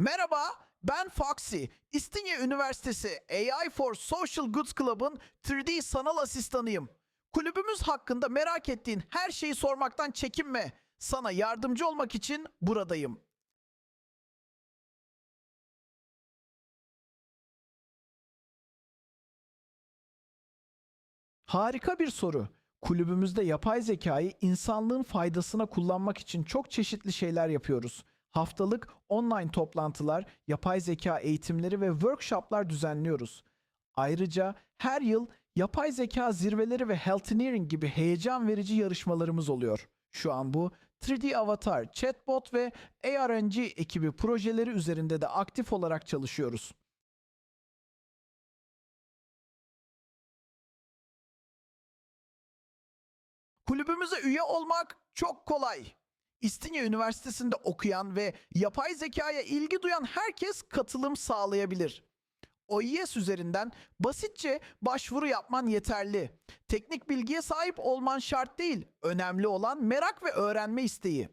Merhaba, ben Foxy. İstinye Üniversitesi AI for Social Goods Club'ın 3D sanal asistanıyım. Kulübümüz hakkında merak ettiğin her şeyi sormaktan çekinme. Sana yardımcı olmak için buradayım. Harika bir soru. Kulübümüzde yapay zekayı insanlığın faydasına kullanmak için çok çeşitli şeyler yapıyoruz. Haftalık online toplantılar, yapay zeka eğitimleri ve workshoplar düzenliyoruz. Ayrıca her yıl yapay zeka zirveleri ve Healthineering gibi heyecan verici yarışmalarımız oluyor. Şu an bu 3D avatar, chatbot ve ARNG ekibi projeleri üzerinde de aktif olarak çalışıyoruz. Kulübümüze üye olmak çok kolay. İstinye Üniversitesi'nde okuyan ve yapay zekaya ilgi duyan herkes katılım sağlayabilir. OİS üzerinden basitçe başvuru yapman yeterli. Teknik bilgiye sahip olman şart değil. Önemli olan merak ve öğrenme isteği.